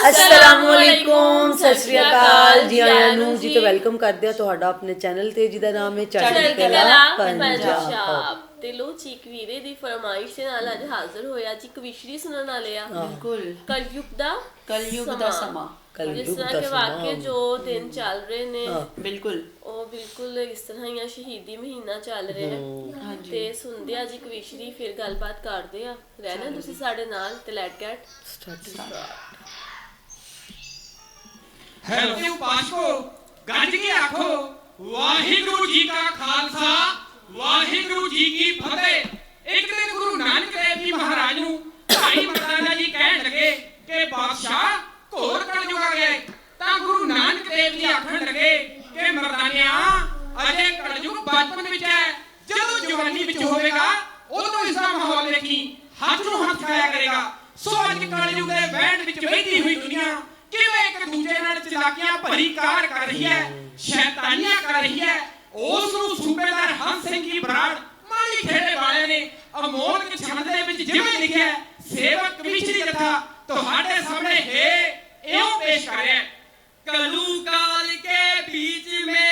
ਅਸਲਾਮੁਅਲੈਕੁਮ ਸਤਿ ਸ਼੍ਰੀ ਅਕਾਲ ਜੀ ਆਇਆਂ ਨੂੰ। ਜੀ ਤੋਂ ਵੈਲਕਮ ਕਰਦੇ ਆ ਤੁਹਾਡਾ ਆਪਣੇ ਚੈਨਲ ਤੇ ਜਿਹਦਾ ਨਾਮ ਹੈ ਚੜ੍ਹਦੀ ਕਲਾ ਪੰਜਾਬ। ਤੇ ਲੋ ਚੀਕ ਵੀਰੇ ਦੀ ਫਰਮਾਇਸ਼ ਦੇ ਨਾਲ ਅੱਜ ਹਾਜ਼ਰ ਹੋਇਆ ਜੀ ਕਵਿਸ਼ਰੀ ਸੁਣਨ ਵਾਲੇ ਆ। ਬਿਲਕੁਲ। ਕਲਯੁਗ ਦਾ ਕਲਯੁਗ ਦਾ ਸਮਾਂ। ਕਲਯੁਗ ਜਿਸ ਤਰ੍ਹਾਂ ਦਾ ਕਿ ਸਮਾਂ। ਵਾਕਿਆ ਜੋ ਦਿਨ ਚੱਲ ਰਹੇ ਨੇ ਬਿਲਕੁਲ। ਉਹ ਬਿਲਕੁਲ ਇਸ ਤਰ੍ਹਾਂ ਹੀ ਆ ਸ਼ਹੀਦੀ ਮਹੀਨਾ ਚੱਲ ਰਿਹਾ ਹੈ। ਹਾਂਜੀ। ਤੇ ਸੁਣਦੇ ਆ ਜੀ ਕਵਿਸ਼ਰੀ ਫਿਰ ਗੱਲਬਾਤ ਕਰਦੇ ਆ। ਰਹਿਣਾ ਤੁਸੀਂ ਸਾਡੇ ਨਾਲ ਤੇ ਲੈਟ ਗੈਟ ਹੈਲੋ ਉਪਾਸਕੋ ਗੱਜ ਕੇ ਆਖੋ, ਵਾਹਿਗੁਰੂ ਜੀ ਕਾ ਖਾਲਸਾ, ਵਾਹਿਗੁਰੂ ਜੀ ਕੀ ਫਤਿਹ। ਇੱਕ ਦਿਨ ਗੁਰੂ ਨਾਨਕ ਦੇਵ ਜੀ ਮਹਾਰਾਜ ਨੂੰ ਭਾਈ ਮਰਦਾਨਾ ਜੀ ਕਹਿਣ ਲੱਗੇ ਕਿ ਬਾਦਸ਼ਾਹ, ਘੋਰ ਕਲਯੁਗ ਆ ਗਿਆ ਤਾਂ ਗੁਰੂ ਨਾਨਕ ਦੇਵ ਜੀ ਆਖਣ ਲੱਗੇ ਕਿ ਮਰਦਾਨਿਆ, ਅਜੇ ਕਲਯੁਗ ਬਚਪਨ ਵਿੱਚ ਹੈ। ਜਦੋਂ ਜਵਾਨੀ ਵਿੱਚ ਹੋਵੇਗਾ, ਉਦੋਂ ਇਸ ਦਾ ਮਾਹੌਲ ਦੇਖੀ ਹੱਥ ਨੂੰ ਹੱਥ ਖਾਇਆ ਕਰੇਗਾ। ਸੋ ਅੱਜ ਕਲਯੁਗ ਦੇ ਵਹਿਣ ਵਿੱਚ ਵਹਿਦੀ ਹੋਈ ਦੁਨੀਆ ਕੂੜੇ ਨਾਲ ਚਲਾਕੀਆਂ ਭਰੀ ਕਾਰ ਕਰ ਰਹੀ ਹੈ, ਸ਼ੈਤਾਨੀਆਂ ਕਰ ਰਹੀ ਹੈ, ਉਸ ਨੂੰ ਸੂਬੇਦਾਰ ਹੰਸ ਸਿੰਘ ਜੀ ਬਰਾੜ ਮਾਲੀ ਖੇੜੇ ਵਾਲਿਆਂ ਨੇ ਅਮੋਲ ਕਿਛਣ ਦੇ ਵਿੱਚ ਜਿਵੇਂ ਲਿਖਿਆ ਸੇਵਕ ਕਮਿਸ਼ਨਰੀ ਜਥਾ ਤੁਹਾਡੇ ਸਾਹਮਣੇ ਹੈ ਇਹੋ ਪੇਸ਼ ਕਰ ਕਲੂ ਕਾਲ ਕੇ ਬੀਚ ਮੇ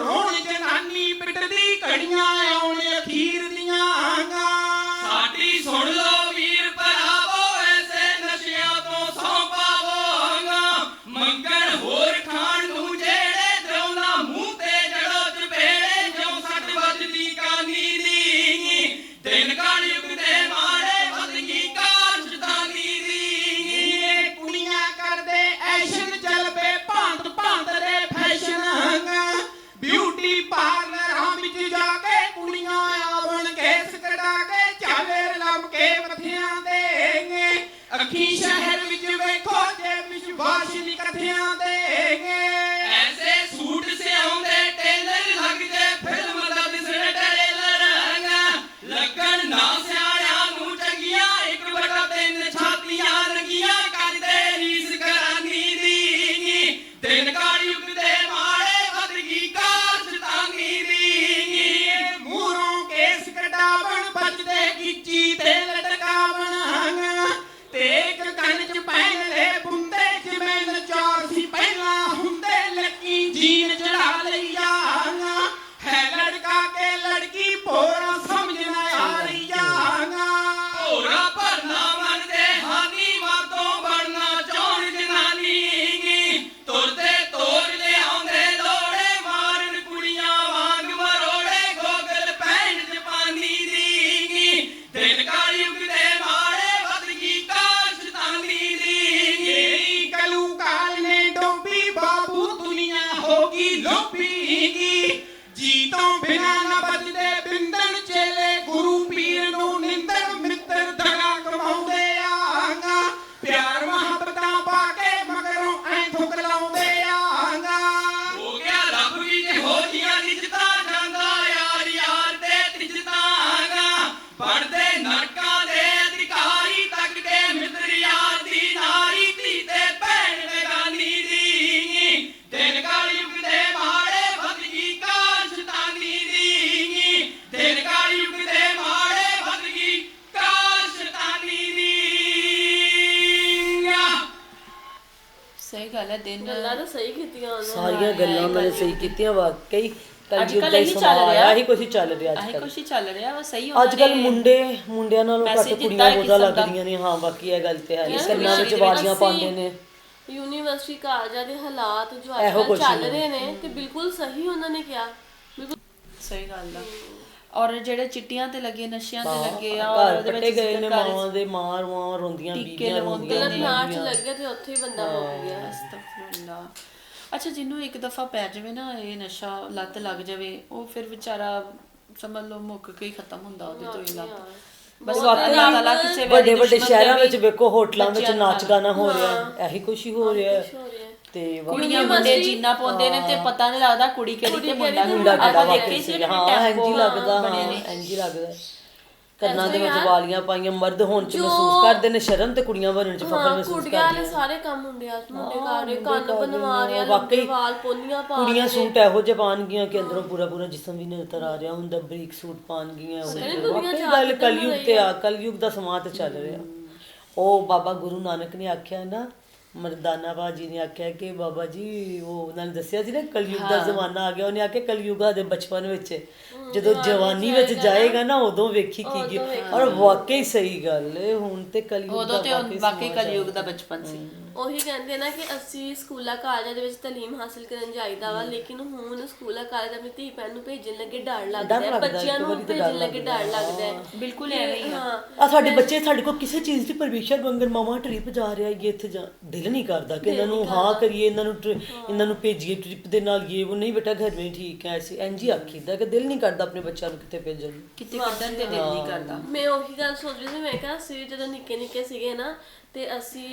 ਰੋਣ ਜਨਾਨੀ ਪਿੱਟਦੀ ਘੜੀਆਂ ਆਉਣ ਅਖੀਰ ਵਿਸ਼ਵਾਸ ਇਕੱਠਿਆਂ ਦੇਗੇ ਗੱਲ ਹੈ ਦਿਨ ਗੱਲਾਂ ਤਾਂ ਸਹੀ ਕੀਤੀਆਂ ਉਹਨਾਂ ਸਾਰੀਆਂ ਗੱਲਾਂ ਉਹਨਾਂ ਨੇ ਸਹੀ ਕੀਤੀਆਂ ਵਾਕਈ ਅੱਜ ਕਲਯੁਗ ਦਾ ਹੀ ਇਹੀ ਚੱਲ ਸਮਾਂ ਰਿਹਾ। ਆਇਆ ਹੀ ਹੀ ਚੱਲ ਰਿਹਾ ਅੱਜ ਆਹੀ ਕੱਲ੍ਹ ਕੁਛ ਹੀ ਚੱਲ ਰਿਹਾ ਵਾ ਸਹੀ ਉਹਨਾਂ ਅੱਜ ਕੱਲ ਮੁੰਡੇ ਮੁੰਡਿਆਂ ਨਾਲੋਂ ਘੱਟ ਕੁੜੀਆਂ ਹੈ ਬਹੁਤਾ ਕਿਸਮ ਦਾ। ਲੱਗਦੀਆਂ ਨੇ ਹਾਂ ਬਾਕੀ ਇਹ ਗੱਲ ਤੇ ਹੈ ਯਾਰ, ਕੰਨਾਂ ਵਿੱਚ ਵਾਲੀਆਂ ਪਾਉਂਦੇ ਨੇ ਯੂਨੀਵਰਸਿਟੀ ਕਾਲਜਾਂ ਦੇ ਹਾਲਾਤ ਜੋ ਅੱਜ ਕੁਛ ਚੱਲ। ਰਹੇ ਨੇ ਤੇ ਬਿਲਕੁਲ ਸਹੀ ਉਹਨਾਂ ਨੇ ਕਿਹਾ ਬਿਲਕੁਲ ਸਹੀ ਗੱਲ ਆ ਔਰ ਜਿਹੜੇ ਚਿੱਟੀਆਂ ਤੇ ਲੱਗੇ ਨਸ਼ਿਆਂ ਤੇ ਲੱਗੇ ਆ ਘਰ ਉਹਦੇ ਪੱਟੇ ਗਏ ਨੇ ਮਾਵਾਂ ਦੇ ਮਾਰ ਮਾਂ ਰੋਂਦੀਆਂ ਬੀਬੀਆਂ ਰੋਂਦੀਆਂ ਗਲਤ ਨਾਚ ਲੱਗੇ ਤੇ ਉੱਥੇ ਹੀ ਬੰਦਾ ਮੁੱਕ ਗਿਆ। ਅਸਤਗਫੁਰullah ਅੱਛਾ ਜਿਹਨੂੰ ਇੱਕ ਦਫਾ ਪੈ ਜਾਵੇ ਨਾ ਇਹ ਨਸ਼ਾ ਲੱਤ ਲੱਗ ਜਾਵੇ ਉਹ ਫਿਰ ਵਿਚਾਰਾ ਸਮਝ ਲਓ ਮੁੱਕ ਕੇ ਹੀ ਖਤਮ ਹੁੰਦਾ ਉਹਦੇ ਤੋਂ ਹੀ ਲੱਤ। ਬਸ ਵਾਕਈ ਅੱਲਾਹ ਤਾਲਾ ਕਿਸੇ ਵੱਡੇ ਵੱਡੇ ਸ਼ਹਿਰਾਂ ਵਿੱਚ ਵੇਖੋ ਹੋਟਲਾਂ ਵਿੱਚ। ਨਾਚ ਗਾਣਾ ਹੋ ਰਿਹਾ ਹੈ। ਇਹੀ ਕੁਛ ਹੀ ਹੋ ਰਿਹਾ। ਹੈ ਹੋ ਰਿਹਾ। ਹੈ। ਤੇ ਕੁੜੀਆਂ ਮੁੰਡੇ ਜੀਨਾ ਪਾਉਂਦੇ ਨੇ ਤੇ ਪਤਾ ਨਹੀਂ ਲੱਗਦਾ ਕੁੜੀ ਕਿਹੜੀ ਤੇ ਮੁੰਡਾ ਮੁੰਡਾ ਕਿਹੜਾ ਦੇਖੇ ਸੀ। ਨਾ ਹਾਂ ਇੰਜ ਲੱਗਦਾ ਹਾਂ ਨੇ। ਇੰਜ ਲੱਗਦਾ। ਕੰਨਾਂ ਦੇ ਵਿੱਚ ਵਾਲੀਆਂ ਪਾਈਆਂ ਮਰਦ ਹੋਣ ਚ ਮਹਿਸੂਸ ਕਰਦੇ ਨੇ ਸ਼ਰਮ ਤੇ ਕੁੜੀਆਂ ਬਣਨ ਚ ਫਖਰ ਮਹਿਸੂਸ ਕੁੜੀਆਂ ਵਾਲੇ ਕਰਦੀਆਂ ਸਾਰੇ ਕੰਮ ਮੁੰਡਿਆਂ ਮੁੰਡੇ ਹਾਂ, ਕਰ ਰਹੇ ਮੁੰਡੇ ਕੰਨ ਕਰ ਰਹੇ ਬਣਵਾ ਨੇ, ਵਾਕਈ ਲੰਬੇ ਵਾਲ ਪੋਨੀਆਂ ਪਾ ਕੁੜੀਆਂ ਸੂਟ ਇਹੋ ਜਿਹੇ ਪਾਣਗੀਆਂ ਕਿ ਅੰਦਰੋਂ ਪੂਰਾ ਪੂਰਾ ਜਿਸਮ ਵੀ ਨਜ਼ਰ ਆ ਰਿਹਾ ਹੁੰਦਾ ਬਰੀਕ ਸੂਟ ਪਾਣਗੀਆਂ ਉਹ ਵਾਕਈ ਗੱਲ ਕਲਯੁਗ ਤੇ ਆ। ਕਲਯੁਗ ਦਾ ਸਮਾਂ ਤੇ ਚੱਲ ਰਿਹਾ। ਉਹ ਬਾਬਾ ਗੁਰੂ ਨਾਨਕ ਨੇ ਆਖਿਆ ਨਾ ਮਰਦਾਨਾ ਬਾਜੀ ਨੇ ਆਖਿਆ ਕਿ ਬਾਬਾ ਜੀ ਉਹ ਉਹਨਾਂ ਨੇ ਦੱਸਿਆ ਸੀ ਨਾ ਕਲਯੁਗ ਦਾ ਜ਼ਮਾਨਾ ਆ ਗਿਆ ਉਹਨੇ ਆਖਿਆ ਕਲਯੁਗਾ ਦੇ ਬਚਪਨ ਵਿੱਚ। ਜਦੋਂ ਜਵਾਨੀ ਵਿੱਚ ਜਾਏਗਾ ਨਾ ਉਦੋਂ ਵੇਖੀ ਕੀ ਕੀ ਔਰ ਵਾਕਈ ਸਹੀ ਗੱਲ ਹੈ ਹੁਣ ਤੇ ਕਲਯੁਗ ਉਦੋਂ ਦਾ ਤੇ ਉਹ ਵਾਕਈ ਕਲਯੁਗ ਦਾ ਬਚਪਨ ਸੀ। ਉਹੀ ਕਹਿੰਦੇ ਨਾ ਕਿ ਅਸੀਂ ਸਕੂਲਾਂ ਕਾਲਜਾਂ ਦੇ ਵਿੱਚ ਤਾਲੀਮ ਹਾਸਲ ਕਰਨ ਜਾਈਦਾ ਵਾ ਲੇਕਿਨ ਹੁਣ ਸਕੂਲਾਂ ਕਾਲਜ ਆਪਣੀ ਧੀ ਭੈਣ ਨੂੰ ਭੇਜਣ ਲੱਗੇ ਡਰ ਲੱਗਦਾ ਹੈ ਬੱਚਿਆਂ ਨੂੰ ਭੇਜਣ ਲੱਗੇ ਡਰ ਲੱਗਦਾ ਹੈ ਬਿਲਕੁਲ ਐਵੇਂ ਹੀ ਆ। ਹਾਂ ਆ ਸਾਡੇ ਬੱਚੇ ਸਾਡੇ ਕੋਲ ਕਿਸੇ ਚੀਜ਼ ਦੀ ਪਰਮਿਸ਼ਨ ਮੰਗਣ ਮਾਮਾ ਟ੍ਰਿਪ ਜਾ ਰਿਹਾ ਇਹ ਇੱਥੇ ਜਾ ਦਿਲ ਨਹੀਂ ਕਰਦਾ ਕਿ ਇਹਨਾਂ ਨੂੰ ਹਾਂ ਕਰੀਏ ਇਹਨਾਂ ਨੂੰ ਇਹਨਾਂ ਨੂੰ ਭੇਜੀਏ ਟ੍ਰਿਪ ਦੇ ਨਾਲ ਇਹ ਉਹ ਨਹੀਂ ਬੇਟਾ ਘਰ ਵਿੱਚ ਠੀਕ ਹੈ ਐਸੀ ਹੀ ਆਖੀਦਾ ਕਿ ਦਿਲ ਨਹੀਂ ਕਰਦਾ ਆਪਣੇ ਬੱਚਿਆਂ ਨੂੰ ਕਿਤੇ ਭੇਜਣ ਕਿਤੇ ਕੱਢਣ ਤੇ ਦਿਲ ਨਹੀਂ ਕਰਦਾ। ਮੈਂ ਉਹੀ ਗੱਲ ਸੋਚ ਰਹੀ ਸੀ ਮੈਂ ਕਿਹਾ ਅਸੀਂ ਜਦੋਂ ਨਿੱਕੇ ਨਿੱਕੇ ਸੀਗੇ ਨਾ ਤੇ ਅਸੀਂ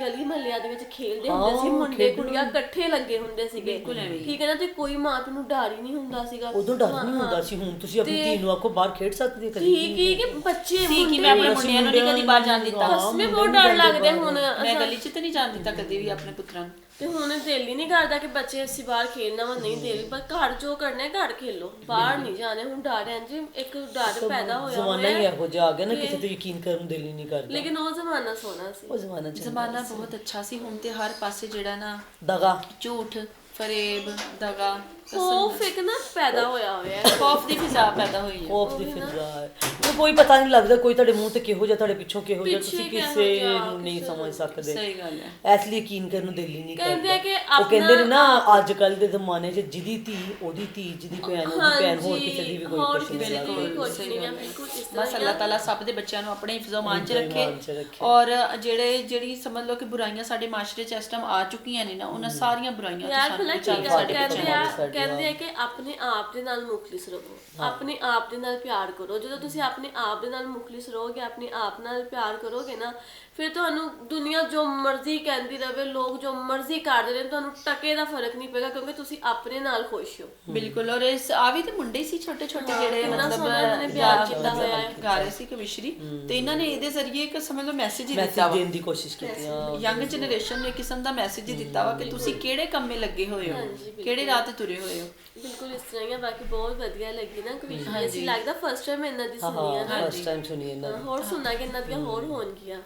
ਗਲੀ ਮਹੱਲਿਆਂ ਦੇ ਵਿੱਚ ਖੇਡਦੇ ਹੁੰਦੇ ਸੀ ਮੁੰਡੇ ਕੁੜੀਆਂ ਇਕੱਠੇ ਲੱਗੇ ਹੁੰਦੇ ਸੀਗੇ। ਠੀਕ ਹੈ ਨਾ ਤੇ ਕੋਈ ਮਾਂ ਪਿਓ ਨੂੰ ਡਰ ਹੀ ਨਹੀਂ ਹੁੰਦਾ ਸੀਗਾ। ਉਦੋਂ ਡਰ ਨਹੀਂ ਹੁੰਦਾ ਸੀ ਹੁਣ ਤੁਸੀਂ ਆਪਣੀ ਧੀ ਨੂੰ ਆਖੋ ਬਾਹਰ ਖੇਡ ਸਕਦੀ ਹੈ ਕਦੀ? ਠੀਕ ਹੀ ਕਿ ਬੱਚੇ ਸੀ ਕਿ ਮੈਂ ਆਪਣੇ ਮੁੰਡਿਆਂ ਨੂੰ ਨਹੀਂ ਕਦੀ ਬਾਹਰ ਜਾਣ ਦਿੱਤਾ। ਕਸਮੇ ਬਹੁਤ ਡਰ ਲੱਗਦੇ ਹੁਣ ਮੈਂ ਗਲੀ 'ਚ ਤੇ ਨਹੀਂ ਜਾਣ ਦਿੱਤਾ ਕਦੇ ਵੀ ਆਪਣੇ ਪੁੱਤਰਾਂ ਨੂੰ। ਤੇ ਹੁਣ ਦਿਲ ਹੀ ਨਹੀਂ ਕਰਦਾ ਕਿ ਬੱਚੇ ਅਸੀਂ ਬਾਹਰ ਖੇਡਣਾ ਵਾ ਨਹੀਂ ਦਿਲ ਪਰ ਘਰ ਜੋ ਕਰਨਾ ਹੈ ਘਰ ਖੇਲੋ। ਬਾਹਰ ਨਹੀਂ ਜਾਣੇ ਹੁਣ ਡਰ ਹੈ ਜੀ ਇੱਕ ਡਰ ਪੈਦਾ ਹੋਇਆ ਜ਼ਮਾਨਾ ਹੋਇਆ ਹੀ ਹੈ। ਇਹੋ ਜਿਹਾ ਆ ਗਿਆ ਨਾ ਕਿਸੇ ਤੇ ਯਕੀਨ ਕਰਨ ਨੂੰ ਦਿਲ ਹੀ ਨਹੀਂ ਕਰਦਾ। ਲੇਕਿਨ ਉਹ ਜ਼ਮਾਨਾ ਸੋਹਣਾ ਸੀ। ਉਹ ਜ਼ਮਾਨਾ ਚ ਜ਼ਮਾਨਾ ਬਹੁਤ ਅੱਛਾ ਸੀ ਹੁਣ ਤੇ ਹਰ ਪਾਸੇ ਜਿਹੜਾ ਨਾ ਦਗਾ। ਝੂਠ ਫਰੇਬ ਦਗਾ ਖੌਫ ਇੱਕ ਨਾ ਪੈਦਾ ਹੋਇਆ ਹੋਇਆ ਹੈ। ਖੌਫ ਦੀ ਫਿਜ਼ਾ ਪੈਦਾ ਹੋਈ ਹੈ। ਖੌਫ ਦੀ ਫਿਜ਼ਾ ਹੈ। ਉਹ ਕੋਈ ਪਤਾ ਨਹੀਂ ਲੱਗਦਾ ਕੋਈ ਤੁਹਾਡੇ ਮੂੰਹ ਤੇ ਕਿਹੋ ਜਿਹਾ ਤੁਹਾਡੇ ਪਿੱਛੋਂ ਕਿਹੋ ਜਿਹਾ ਤੁਸੀਂ ਕਿਸੇ ਨੂੰ ਨਹੀਂ ਸਮਝ ਸਕਦੇ। ਸਹੀ ਗੱਲ ਹੈ। ਇਸ ਲਈ ਯਕੀਨ ਕਰਨ ਨੂੰ ਦਿਲ ਹੀ ਨਹੀਂ ਕਰਦਾ। ਉਹ ਕਹਿੰਦੇ ਨੇ ਨਾ ਅੱਜ ਕੱਲ ਦੇ ਜ਼ਮਾਨੇ 'ਚ ਜਿਹਦੀ ਧੀ ਉਹਦੀ ਧੀ ਜਿਹਦੀ ਭੈਣ ਉਹਦੀ ਭੈਣ ਹੋਰ ਕਿਸੇ ਦੀ ਵੀ ਕੋਈ ਕੁਛ ਨਹੀਂ ਲੱਗਦਾ। ਕੁਛ ਨਹੀਂ ਹੈ। ਬਿਲਕੁਲ ਇਸ ਤਰ੍ਹਾਂ ਬਸ ਅੱਲਾਹ ਤਾਲਾ ਸਭ ਦੇ ਬੱਚਿਆਂ ਨੂੰ ਆਪਣੇ ਹਿਫਜ਼ੋ ਮਾਨ ਚ ਰੱਖੇ। ਔਰ ਜਿਹੜੇ ਜਿਹੜੀ ਸਮਝ ਲਓ ਕਿ ਬੁਰਾਈਆਂ ਸਾਡੇ ਮਾਸ਼ਰੇ ਚ ਇਸ ਟਾਈਮ ਆ ਚੁੱਕੀਆਂ ਨੇ ਨਾ ਉਹਨਾਂ ਸਾਰੀਆਂ ਬੁਰਾਈਆਂ ਤੋਂ ਸਾਡੇ ਕਹਿੰਦੇ ਆ ਕਿ ਆਪਣੇ ਆਪ ਦੇ ਨਾਲ ਮੁਖਲਿਸ ਰਹੋ। ਆਪਣੇ ਆਪ ਦੇ ਨਾਲ ਪਿਆਰ ਕਰੋ। ਜਦੋਂ ਤੁਸੀਂ ਆਪਣੇ ਆਪ ਦੇ ਨਾਲ ਮੁਖਲਿਸ ਰਹੋਗੇ ਆਪਣੇ ਆਪ ਨਾਲ ਪਿਆਰ ਕਰੋਗੇ ਨਾ ਫਿਰ ਤੁਹਾਨੂੰ ਦੁਨੀਆ ਜੋ ਮਰਜ਼ੀ ਕਹਿੰਦੀ ਰਵੇ ਲੋਕ ਜੋ ਮਰਜ਼ੀ ਕਰਦੇ ਰਹਿਣ ਤੁਹਾਨੂੰ ਟਕੇ ਦਾ ਫ਼ਰਕ ਨਹੀਂ ਪਏਗਾ ਕਿਉਂਕਿ ਤੁਸੀਂ ਆਪਣੇ ਨਾਲ ਖੁਸ਼ ਹੋ। ਬਿਲਕੁਲ ਔਰ ਇਸ ਆ ਵੀ ਤੇ ਮੁੰਡੇ ਸੀ ਛੋਟੇ ਛੋਟੇ ਜਿਹੜੇ ਮਤਲਬ ਸੋਹਣਾ ਇਹਨਾਂ ਨੇ ਪਿਆਰ ਕੀਤਾ ਹੋਇਆ ਹੈ। ਗਾ ਰਹੇ ਸੀ ਕਵਿਸ਼ਰੀ ਤੇ ਇਹਨਾਂ ਨੇ ਇਹਦੇ ਜ਼ਰੀਏ ਇੱਕ ਸਮਝ ਲਓ ਮੈਸੇਜ ਹੀ ਦਿੱਤਾ ਵਾ। ਦੇਣ ਦੀ ਕੋਸ਼ਿਸ਼ ਕੀਤੀ ਹਾਂ ਯੰਗ ਜਨਰੇਸ਼ਨ ਨੂੰ ਇੱਕ ਕਿਸਮ ਦਾ ਮੈਸੇਜ ਹੀ ਦਿੱਤਾ ਵਾ ਕਿ ਤੁਸੀਂ ਕਿਹੜੇ ਕੰਮੇ ਲੱਗੇ ਹੋਏ ਹੋ ਕਿਹੜੇ ਰਾਹ ਤੇ ਤੁਰੇ ਹੋਏ ਹੋ। ਬਿਲਕੁਲ ਇਸ ਤਰ੍ਹਾਂ ਹੀ ਆ ਬਾਕੀ ਬਹੁਤ ਵਧੀਆ ਲੱਗੀ ਨਾ ਕਵਿਸ਼ਰੀ ਅਸੀਂ ਲੱਗਦਾ ਫਸਟ ਟਾਈਮ ਇਹਨਾਂ ਦੀ ਸੁਣੀ ਆ ਹਾਂ ਫਸਟ ਟਾਈਮ ਸੁਣੀ ਇਹਨਾਂ ਹਾਂ, ਹੋਰ ਸੁਣਾਂਗੇ ਇਹਨਾਂ ਦੀਆਂ ਹੋਰ ਹੋਣਗੀਆਂ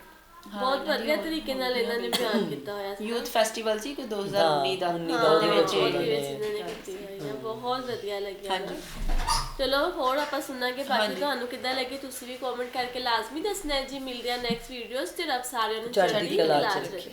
ਬਹੁਤ ਵਧੀਆ ਤਰੀਕੇ ਨਾਲ ਇਹਨਾਂ ਨੇ ਬਿਆਨ ਕੀਤਾ ਹੋਇਆ ਸੀ ਯੂਥ ਫੈਸਟੀਵਲ ਸੀ ਕਿ 2019 ਦਾ? ਹਾਂ, ਉਹਦੇ ਵਿੱਚ ਇਹਨਾਂ ਨੇ ਕੀਤੀ ਹੋਈ ਆ। ਬਹੁਤ ਵਧੀਆ ਲੱਗਿਆ ਨਾ। ਚਲੋ ਹੋਰ ਆਪਾਂ ਸੁਣਾਂਗੇ ਬਾਕੀ ਤੁਹਾਨੂੰ ਕਿੱਦਾਂ ਲੱਗੀ ਤੁਸੀਂ ਵੀ ਕਮੈਂਟ ਕਰਕੇ ਲਾਜ਼ਮੀ ਦੱਸਣਾ ਜੀ। ਮਿਲਦੇ ਆ ਨੈਕਸਟ ਵੀਡੀਓਜ਼ ਤੇ ਰੱਬ ਸਾਰਿਆਂ ਨੂੰ ਚੜ੍ਹਦੀ ਕਲਾ ਚ। ਰੱਖੇ।